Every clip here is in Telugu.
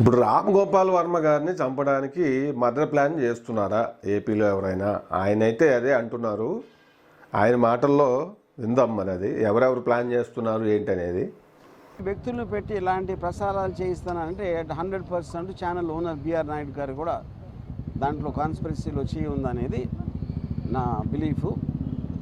ఇప్పుడు రామ్ గోపాల్ వర్మ గారిని చంపడానికి మదర్ ప్లాన్ చేస్తున్నారా ఏపీలో ఎవరైనా? ఆయన అయితే అదే అంటున్నారు. ఆయన మాటల్లో విందాం మరి అది. ఎవరెవరు ప్లాన్ చేస్తున్నారు ఏంటనేది? వ్యక్తులను పెట్టి ఇలాంటి ప్రసారాలు చేయిస్తానంటే hundred percent channel owner B R Naidu గారు కూడా దాంట్లో కాన్స్పిరసీలో చేయి ఉందనేది నా బిలీఫ్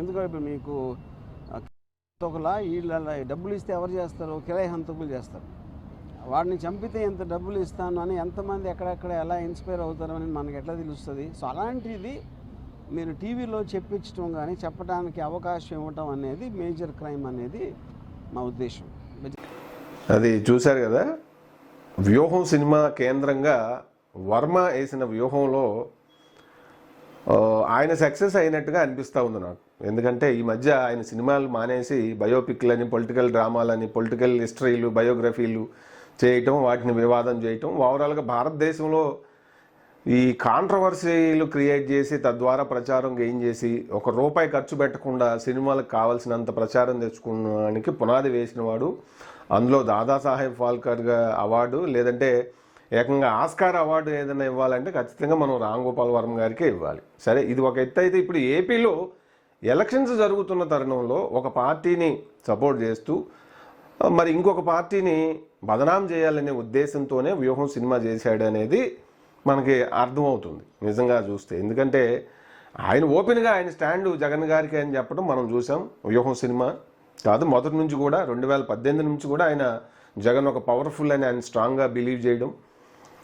ఎందుకంటే ఇప్పుడు మీకు హంతకులా వీళ్ళ డబ్బులు ఇస్తే ఎవరు చేస్తారు? కిరాయి హంతకులు చేస్తారు. వాడిని చంపితే ఎంత డబ్బులు ఇస్తాను అని ఎంతమంది ఎక్కడెక్కడ ఎలా ఇన్స్పైర్ అవుతారో అని మనకి ఎట్లా తెలుస్తుంది? సో అలాంటిది మీరు టీవీలో చెప్పించడం కానీ చెప్పడానికి అవకాశం ఇవ్వటం అనేది మేజర్ క్రైమ్ అనేది మా ఉద్దేశం. అది చూశారు కదా? వ్యూహం సినిమా కేంద్రంగా వర్మ వేసిన వ్యూహంలో ఆయన సక్సెస్ అయినట్టుగా అనిపిస్తూ ఉంది నాకు. ఎందుకంటే ఈ మధ్య ఆయన సినిమాలు మానేసి బయోపిక్లని పొలిటికల్ డ్రామాలని పొలిటికల్ హిస్టరీలు బయోగ్రఫీలు చేయటం వాటిని వివాదం చేయటం ఓవరాల్గా భారతదేశంలో ఈ కాంట్రవర్సీలు క్రియేట్ చేసి తద్వారా ప్రచారం గెయిన్ చేసి ఒక రూపాయి ఖర్చు పెట్టకుండా సినిమాలకు కావాల్సినంత ప్రచారం తెచ్చుకోవడానికి పునాది వేసిన వాడు అందులో దాదాసాహెబ్ ఫాల్కర్గా అవార్డు లేదంటే ఏకంగా ఆస్కార్ అవార్డు ఏదైనా ఇవ్వాలంటే ఖచ్చితంగా మనం రామ్ గోపాల్ వర్మ గారికే ఇవ్వాలి. సరే ఇది ఒక ఎత్తు అయితే ఇప్పుడు ఏపీలో ఎలక్షన్స్ జరుగుతున్న తరుణంలో ఒక పార్టీని సపోర్ట్ చేస్తూ మరి ఇంకొక పార్టీని బదనాం చేయాలనే ఉద్దేశంతోనే వ్యూహం సినిమా చేశాడు అనేది మనకి అర్థమవుతుంది నిజంగా చూస్తే. ఎందుకంటే ఆయన ఓపెన్గా ఆయన స్టాండ్ జగన్ గారికి అని చెప్పడం మనం చూసాం వ్యూహం సినిమా కాదు. మొదటి నుంచి కూడా రెండు వేల పద్దెనిమిది నుంచి కూడా ఆయన జగన్ ఒక పవర్ఫుల్ అని ఆయన స్ట్రాంగ్గా బిలీవ్ చేయడం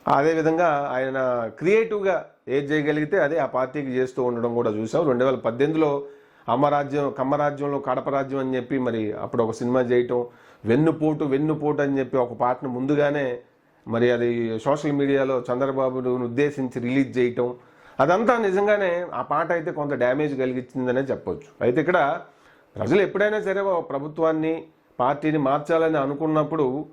అదేవిధంగా ఆయన క్రియేటివ్గా ఏది చేయగలిగితే అదే ఆ పార్టీకి చేస్తూ ఉండడం కూడా చూసాం. రెండు వేల పద్దెనిమిదిలో అమ్మరాజ్యం కమ్మరాజ్యంలో కడప రాజ్యం అని చెప్పి మరి అప్పుడు ఒక సినిమా చేయటం వెన్నుపోటు వెన్నుపోటు అని చెప్పి ఒక పాటను ముందుగానే మరి అది సోషల్ మీడియాలో చంద్రబాబును ఉద్దేశించి రిలీజ్ చేయటం అదంతా నిజంగానే ఆ పాట అయితే కొంత డ్యామేజ్ కలిగించిందనే చెప్పొచ్చు. అయితే ఇక్కడ ప్రజలు ఎప్పుడైనా సరే ప్రభుత్వాన్ని పార్టీని మార్చాలని అనుకున్నప్పుడు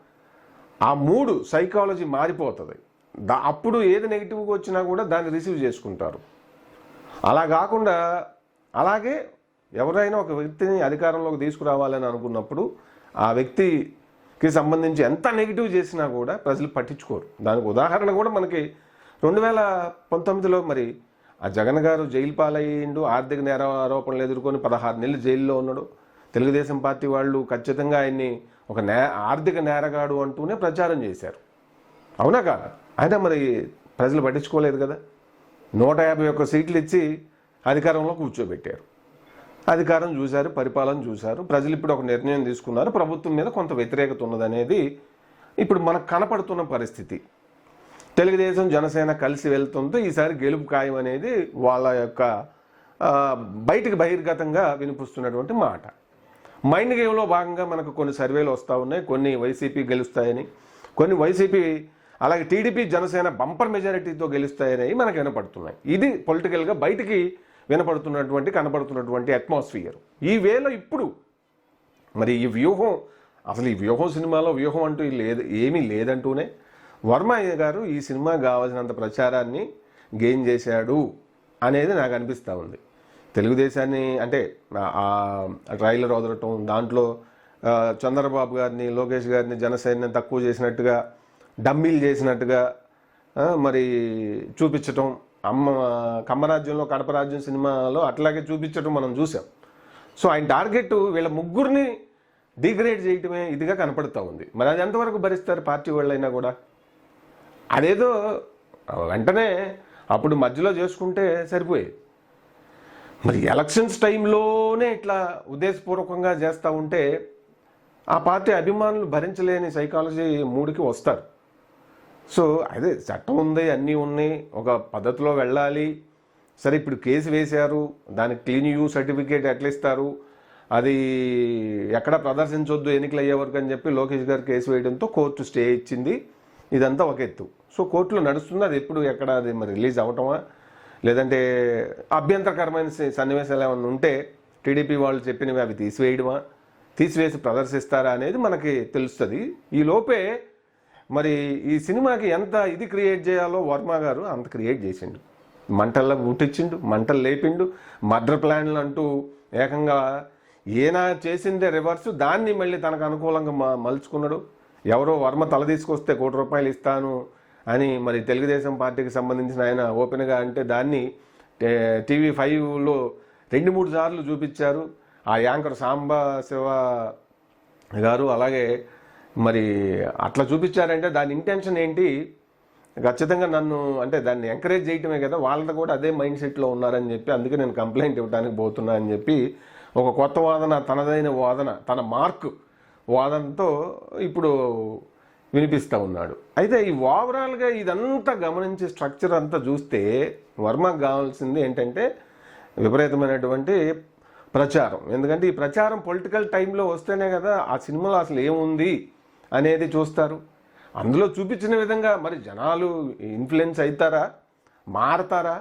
ఆ మూడు సైకాలజీ మారిపోతుంది. దా అప్పుడు ఏది నెగిటివ్గా వచ్చినా కూడా దాన్ని రిసీవ్ చేసుకుంటారు. అలా కాకుండా అలాగే ఎవరైనా ఒక వ్యక్తిని అధికారంలోకి తీసుకురావాలని అనుకున్నప్పుడు ఆ వ్యక్తికి సంబంధించి ఎంత నెగిటివ్ చేసినా కూడా ప్రజలు పట్టించుకోరు. దానికి ఉదాహరణ కూడా మనకి రెండు వేల పంతొమ్మిదిలో మరి ఆ జగన్ గారు జైలు పాలయ్యిండు ఆర్థిక నేర ఆరోపణలు ఎదుర్కొని పదహారు నెలలు జైల్లో ఉన్నాడు. తెలుగుదేశం పార్టీ వాళ్ళు ఖచ్చితంగా ఆయన్ని ఒక నే ఆర్థిక నేరగాడు అంటూనే ప్రచారం చేశారు. అవునా కాదా? అయినా మరి ప్రజలు పట్టించుకోలేదు కదా. నూట యాభై ఒక్క సీట్లు ఇచ్చి అధికారంలో కూర్చోబెట్టారు. అధికారం చూశారు పరిపాలన చూశారు ప్రజలు ఇప్పుడు ఒక నిర్ణయం తీసుకున్నారు ప్రభుత్వం మీద కొంత వ్యతిరేకత ఉన్నదనేది ఇప్పుడు మనకు కనపడుతున్న పరిస్థితి. తెలుగుదేశం జనసేన కలిసి వెళ్తుంటే ఈసారి గెలుపు ఖాయం అనేది వాళ్ళ యొక్క బయటికి బహిర్గతంగా వినిపిస్తున్నటువంటి మాట. మైండ్ గేమ్లో భాగంగా మనకు కొన్ని సర్వేలు వస్తూ ఉన్నాయి కొన్ని వైసీపీ గెలుస్తాయని. కొన్ని వైసీపీ అలాగే టీడీపీ జనసేన బంపర్ మెజారిటీతో గెలుస్తాయని మనకు వినపడుతున్నాయి. ఇది పొలిటికల్గా బయటికి వినపడుతున్నటువంటి కనపడుతున్నటువంటి అట్మాస్ఫియర్. ఈ వేళ ఇప్పుడు మరి ఈ వ్యూహం అసలు ఈ వ్యూహం సినిమాలో వ్యూహం అంటూ లేదు ఏమీ లేదంటూనే వర్మ గారు ఈ సినిమా కావాల్సినంత ప్రచారాన్ని గెయిన్ చేశాడు అనేది నాకు అనిపిస్తూ ఉంది. తెలుగుదేశాన్ని అంటే ఆ- ట్రైలర్ వదలటం దాంట్లో చంద్రబాబు గారిని లోకేష్ గారిని జనసేనని తక్కువ చేసినట్టుగా డమ్మీలు చేసినట్టుగా మరి చూపించటం అమ్మ కమ్మరాజ్యంలో కడప రాజ్యం సినిమాలో అట్లాగే చూపించటం మనం చూసాం. సో ఆయన టార్గెట్ వీళ్ళ ముగ్గురిని డిగ్రేడ్ చేయటమే ఇదిగా కనపడుతూ ఉంది. మరి అది ఎంతవరకు భరిస్తారు పార్టీ వాళ్ళైనా కూడా? అదేదో వెంటనే అప్పుడు మధ్యలో చేసుకుంటే సరిపోయేది. మరి ఎలక్షన్స్ టైంలోనే ఇట్లా ఉద్దేశపూర్వకంగా చేస్తూ ఉంటే ఆ పార్టీ అభిమానులు భరించలేని సైకాలజీ మూడుకి వస్తారు. సో అదే చట్టం ఉంది అన్నీ ఉన్నాయి. ఒక పద్ధతిలో వెళ్ళాలి. సరే ఇప్పుడు కేసు వేశారు. దానికి క్లీన్ యూ సర్టిఫికేట్ ఎట్లా ఇస్తారు? అది ఎక్కడ ప్రదర్శించొద్దు ఎన్నికలు అయ్యే వరకు అని చెప్పి లోకేష్ గారు కేసు వేయడంతో కోర్టు స్టే ఇచ్చింది. ఇదంతా ఒక ఎత్తు. సో కోర్టులో నడుస్తుంది. అది ఎప్పుడు ఎక్కడ అది మరి రిలీజ్ అవటమా లేదంటే అభ్యంతరకరమైన సన్నివేశాలు ఏమైనా ఉంటే టీడీపీ వాళ్ళు చెప్పినవి అవి తీసివేయడమా? తీసివేసి ప్రదర్శిస్తారా అనేది మనకి తెలుస్తుంది. ఈ లోపే మరి ఈ సినిమాకి ఎంత ఇది క్రియేట్ చేయాలో వర్మ గారు అంత క్రియేట్ చేసిండు. మంటల్లో ముట్టించిండు మంటలు లేపిండు మర్డర్ ప్లాన్లు అంటూ ఏకంగా ఈయన చేసిందే రివర్స్ దాన్ని మళ్ళీ తనకు అనుకూలంగా మ- మలుచుకున్నాడు. ఎవరో వర్మ తల తీసుకొస్తే కోటి రూపాయలు ఇస్తాను అని మరి తెలుగుదేశం పార్టీకి సంబంధించిన ఆయన ఓపెన్గా అంటే దాన్ని టే- టీవీ ఫైవ్లో రెండు మూడు సార్లు చూపించారు. ఆ యాంకర్ సాంబా శివ గారు అలాగే మరి అట్లా చూపించారంటే దాని ఇంటెన్షన్ ఏంటి? ఖచ్చితంగా నన్ను అంటే దాన్ని ఎంకరేజ్ చేయటమే కదా వాళ్ళతో కూడా అదే మైండ్ సెట్లో ఉన్నారని చెప్పి అందుకే నేను కంప్లైంట్ ఇవ్వడానికి పోతున్నా అని చెప్పి ఒక కొత్త వాదన తనదైన వాదన తన మార్క్ వాదనతో ఇప్పుడు వినిపిస్తూ ఉన్నాడు. అయితే ఈ ఓవరాల్గా ఇదంతా గమనించి స్ట్రక్చర్ అంతా చూస్తే వర్మకు కావాల్సింది ఏంటంటే విపరీతమైనటువంటి ప్రచారం. ఎందుకంటే ఈ ప్రచారం పొలిటికల్ టైంలో వస్తేనే కదా ఆ సినిమాలో అసలు ఏముంది? అనేది చూస్తారు. అందులో చూపించిన విధంగా మరి జనాలు ఇన్ఫ్లుయెన్స్ అవుతారా మారతారా?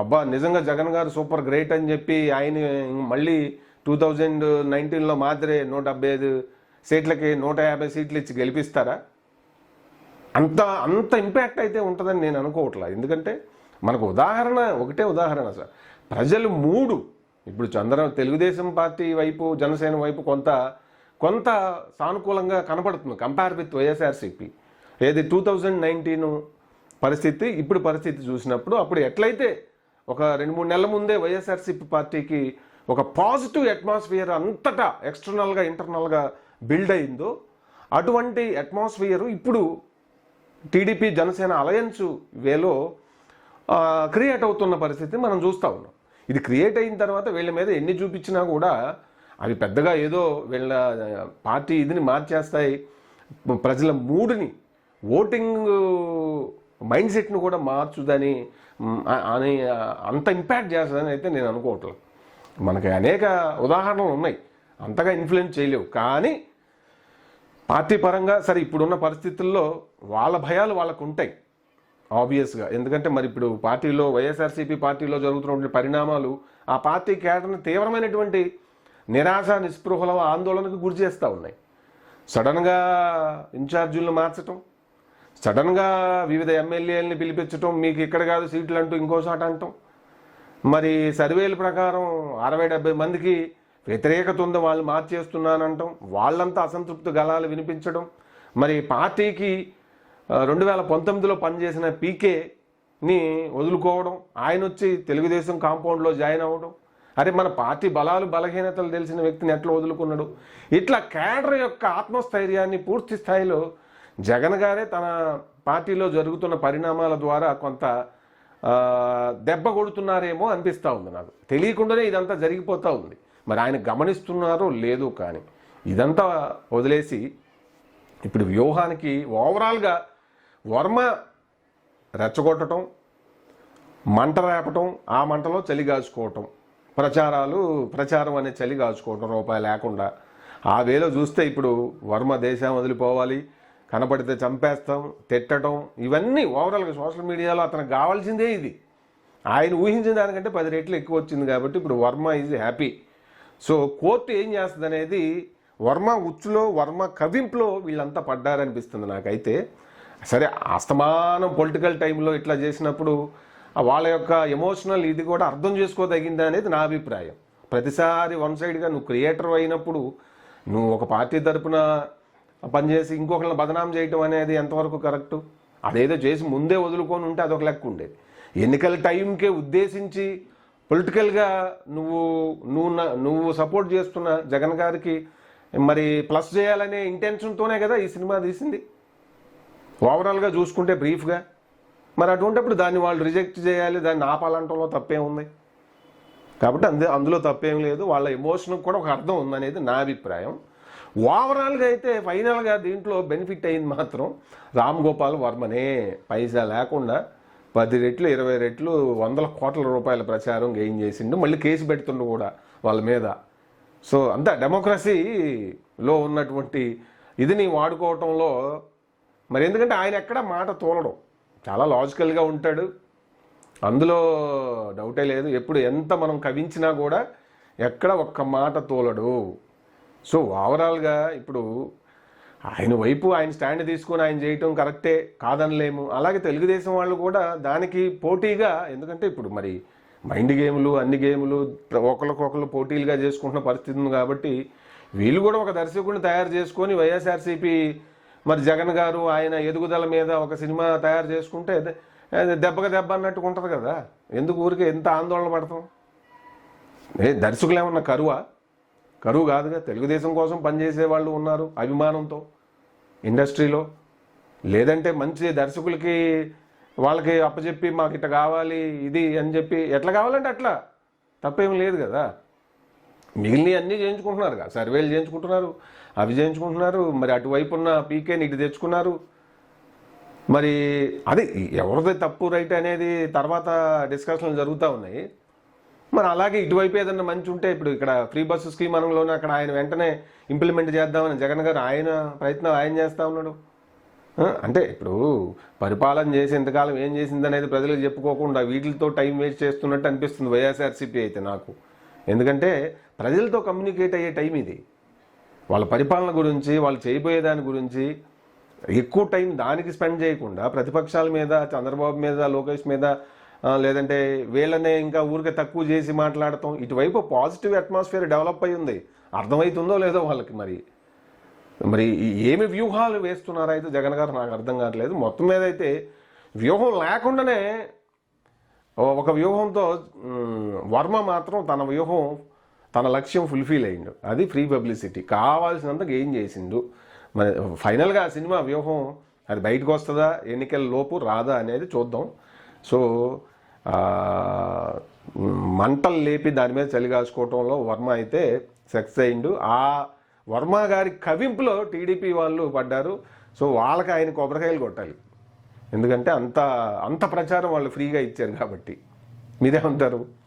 అబ్బా నిజంగా జగన్ గారు సూపర్ గ్రేట్ అని చెప్పి ఆయన మళ్ళీ టూ థౌజండ్ నైన్టీన్లో మాత్రమే నూట డెబ్బై ఐదు సీట్లకి నూట యాభై సీట్లు ఇచ్చి గెలిపిస్తారా? అంత అంత ఇంపాక్ట్ అయితే ఉంటుందని నేను అనుకోవట్లా. ఎందుకంటే మనకు ఉదాహరణ ఒకటే ఉదాహరణ సార్. ప్రజలు మూడు. ఇప్పుడు చంద్ర తెలుగుదేశం పార్టీ వైపు జనసేన వైపు కొంత కొంత సానుకూలంగా కనపడుతుంది కంపేర్ విత్ వైఎస్ఆర్సీపీ. ఏది టూ థౌజండ్ నైన్టీన్ పరిస్థితి ఇప్పుడు పరిస్థితి చూసినప్పుడు అప్పుడు ఎట్లయితే ఒక రెండు మూడు నెలల ముందే వైఎస్ఆర్సీపీ పార్టీకి ఒక పాజిటివ్ అట్మాస్ఫియర్ అంతటా ఎక్స్టర్నల్గా ఇంటర్నల్గా బిల్డ్ అయిందో అటువంటి అట్మాస్ఫియర్ ఇప్పుడు టీడీపీ జనసేన అలయన్స్ వేలో క్రియేట్ అవుతున్న పరిస్థితి మనం చూస్తూ ఉన్నాం. ఇది క్రియేట్ అయిన తర్వాత వీళ్ళ మీద ఎన్ని చూపించినా కూడా అవి పెద్దగా ఏదో వీళ్ళ పార్టీ ఇదిని మార్చేస్తాయి. ప్రజల మూడుని ఓటింగ్ మైండ్ సెట్ను కూడా మార్చుదని అని అంత ఇంపాక్ట్ చేస్తుందని అయితే నేను అనుకోవట్లేదు. మనకి అనేక ఉదాహరణలు ఉన్నాయి. అంతగా ఇన్ఫ్లుయెన్స్ చేయలేవు. కానీ పార్టీ పరంగా సరే ఇప్పుడున్న పరిస్థితుల్లో వాళ్ళ భయాలు వాళ్ళకు ఉంటాయి. ఆబ్వియస్గా. ఎందుకంటే మరి ఇప్పుడు పార్టీలో వైఎస్ఆర్సీపీ పార్టీలో జరుగుతున్నటువంటి పరిణామాలు ఆ పార్టీ కేటర్ని తీవ్రమైనటువంటి నిరాశ నిస్పృహల ఆందోళనకు గురి చేస్తూ ఉన్నాయి. సడన్గా ఇన్ఛార్జీలను మార్చటం సడన్గా వివిధ ఎమ్మెల్యేలని పిలిపించటం మీకు ఇక్కడ కాదు సీట్లు అంటూ ఇంకోసాట అంటాం. మరి సర్వేల ప్రకారం అరవై డెబ్బై మందికి వ్యతిరేకత ఉంది వాళ్ళు మార్చేస్తున్నానంటాం. వాళ్ళంతా అసంతృప్తి గలాలు వినిపించడం. మరి పార్టీకి రెండు వేల పంతొమ్మిదిలో పనిచేసిన పీకేని వదులుకోవడం ఆయన వచ్చి తెలుగుదేశం కాంపౌండ్లో జాయిన్ అవ్వడం అరే మన పార్టీ బలాలు బలహీనతలు తెలిసిన వ్యక్తిని ఎట్లా వదులుకున్నాడు? ఇట్లా క్యాడర్ యొక్క ఆత్మస్థైర్యాన్ని పూర్తి స్థాయిలో జగన్ గారే తన పార్టీలో జరుగుతున్న పరిణామాల ద్వారా కొంత దెబ్బ కొడుతున్నారేమో అనిపిస్తూ ఉంది నాకు. తెలియకుండానే ఇదంతా జరిగిపోతూ ఉంది. మరి ఆయన గమనిస్తున్నారో లేదో కానీ ఇదంతా వదిలేసి ఇప్పుడు వ్యూహానికి ఓవరాల్గా వర్మ రెచ్చగొట్టడం మంట రేపటం ఆ మంటలో చలి కాచుకోవటం ప్రచారాలు ప్రచారం అనే చలి కాచుకోవటం రూపాయి లేకుండా. ఆ వేలో చూస్తే ఇప్పుడు వర్మ దేశం వదిలిపోవాలి కనపడితే చంపేస్తాం తిట్టడం ఇవన్నీ ఓవరాల్గా సోషల్ మీడియాలో అతనికి కావాల్సిందే ఇది. ఆయన ఊహించిన దానికంటే పది రెట్లు ఎక్కువ వచ్చింది కాబట్టి ఇప్పుడు Varma is happy. So court ఏం చేస్తుంది అనేది వర్మ ఉచ్చులో వర్మ కవింపులో వీళ్ళంతా పడ్డారనిపిస్తుంది నాకైతే. సరే అస్తమానం పొలిటికల్ టైంలో ఇట్లా చేసినప్పుడు వాళ్ళ యొక్క ఎమోషనల్ ఇది కూడా అర్థం చేసుకోదగిందా అనేది నా అభిప్రాయం. ప్రతిసారి వన్ సైడ్గా నువ్వు క్రియేటర్ అయినప్పుడు నువ్వు ఒక పార్టీ తరపున పనిచేసి ఇంకొకరిని బదనాం చేయటం అనేది ఎంతవరకు కరెక్టు అదేదో చేసి ముందే వదులుకొని ఉంటే అదొక లెక్క ఉండేది. ఎన్నికల టైంకే ఉద్దేశించి పొలిటికల్గా నువ్వు నువ్వు నా- నువ్వు సపోర్ట్ చేస్తున్న జగన్ గారికి మరి ప్లస్ చేయాలనే ఇంటెన్షన్తోనే కదా ఈ సినిమా తీసింది. ఓవరాల్గా చూసుకుంటే బ్రీఫ్గా మరి అటువంటిప్పుడు దాన్ని వాళ్ళు రిజెక్ట్ చేయాలి దాన్ని ఆపాలంటంలో తప్పే ఉంది? కాబట్టి అందు అందులో తప్పేం లేదు. వాళ్ళ ఎమోషన్కి కూడా ఒక అర్థం ఉందనేది నా అభిప్రాయం. ఓవరాల్గా అయితే ఫైనల్గా దీంట్లో బెనిఫిట్ అయింది మాత్రం రామ్ గోపాల్ వర్మనే. పైసా లేకుండా పది రెట్లు ఇరవై రెట్లు వందల కోట్ల రూపాయల ప్రచారం గెయిన్ చేసిండు. మళ్ళీ కేసు పెడుతుండు కూడా వాళ్ళ మీద. సో అంతా డెమోక్రసీలో ఉన్నటువంటి ఇదిని వాడుకోవటంలో మరి ఎందుకంటే ఆయన ఎక్కడ మాట తోలడం. చాలా లాజికల్గా ఉంటాడు. అందులో డౌటే లేదు. ఎప్పుడు ఎంత మనం కవించినా కూడా ఎక్కడ ఒక్క మాట తోలడు. సో ఓవరాల్గా ఇప్పుడు ఆయన వైపు ఆయన స్టాండ్ తీసుకొని ఆయన చేయటం కరెక్టే కాదనలేము. అలాగే తెలుగుదేశం వాళ్ళు కూడా దానికి పోటీగా ఎందుకంటే ఇప్పుడు మరి మైండ్ గేములు అన్ని గేములు ఒకరికొకరు పోటీలుగా చేసుకుంటున్న పరిస్థితి ఉంది కాబట్టి వీళ్ళు కూడా ఒక దర్శకుడిని తయారు చేసుకొని వైఎస్ఆర్సీపీ మరి జగన్ గారు ఆయన ఎదుగుదల మీద ఒక సినిమా తయారు చేసుకుంటే దెబ్బగా దెబ్బ అన్నట్టుకు ఉంటుంది కదా. ఎందుకు ఊరికే ఎంత ఆందోళన పడతాం? ఏ దర్శకులు ఏమన్నా కరువా? కరువు కాదుగా. తెలుగుదేశం కోసం పనిచేసే వాళ్ళు ఉన్నారు అభిమానంతో ఇండస్ట్రీలో. లేదంటే మంచి దర్శకులకి వాళ్ళకి అప్పచెప్పి మాకు ఇట్లా కావాలి ఇది అని చెప్పి ఎట్లా కావాలంటే అట్లా. తప్పేం లేదు కదా. మిగిలినవి అన్నీ చేయించుకుంటున్నారు కదా సర్వేలు చేయించుకుంటున్నారు అవి చేయించుకుంటున్నారు మరి అటువైపు ఉన్న పీకేని ఇటు తెచ్చుకున్నారు. మరి అది ఎవరిది తప్పు రైట్ అనేది తర్వాత డిస్కషన్లు జరుగుతూ ఉన్నాయి. మరి అలాగే ఇటువైపు ఏదన్నా మంచి ఉంటే ఇప్పుడు ఇక్కడ ఫ్రీ బస్సు స్కీమ్ అనంలోనే అక్కడ ఆయన వెంటనే ఇంప్లిమెంట్ చేద్దామని జగన్ గారు ఆయన ప్రయత్నం ఆయన చేస్తా ఉన్నాడు. అంటే ఇప్పుడు పరిపాలన చేసి ఎంతకాలం ఏం చేసింది అనేది ప్రజలకు చెప్పుకోకుండా వీటితో టైం వేస్ట్ చేస్తున్నట్టు అనిపిస్తుంది వైఎస్ఆర్సీపీ అయితే నాకు. ఎందుకంటే ప్రజలతో కమ్యూనికేట్ అయ్యే టైం ఇది. వాళ్ళ పరిపాలన గురించి వాళ్ళు చేయబోయే దాని గురించి ఎక్కువ టైం దానికి స్పెండ్ చేయకుండా ప్రతిపక్షాల మీద చంద్రబాబు మీద లోకేష్ మీద లేదంటే వీళ్ళనే ఇంకా ఊరికే తక్కువ చేసి మాట్లాడటం ఇటువైపు పాజిటివ్ అట్మాస్ఫియర్ డెవలప్ అయి ఉంది. అర్థమవుతుందో లేదో వాళ్ళకి మరి. మరి ఏమి వ్యూహాలు వేస్తున్నారో? అయితే జగన్ గారు నాకు అర్థం కావట్లేదు. మొత్తం మీద అయితే వ్యూహం లేకుండానే ఒక వ్యూహంతో వర్మ మాత్రం తన వ్యూహం తన లక్ష్యం ఫుల్ఫిల్ అయిండు. అది ఫ్రీ పబ్లిసిటీ కావాల్సినంత గెయిన్ చేసిండు. మరి ఫైనల్గా ఆ సినిమా వ్యూహం అది బయటకు వస్తుందా ఎన్నికల లోపు రాదా అనేది చూద్దాం. సో మంటలు లేపి దాని మీద చలి కాచుకోవటంలో వర్మ అయితే సక్సెస్ అయిండు. ఆ వర్మ గారి కవింపులో టీడీపీ వాళ్ళు పడ్డారు. సో వాళ్ళకి ఆయన కొబ్బరికాయలు కొట్టాలి. ఎందుకంటే అంత అంత ప్రచారం వాళ్ళు ఫ్రీగా ఇచ్చారు కాబట్టి. మీరేమంటారు?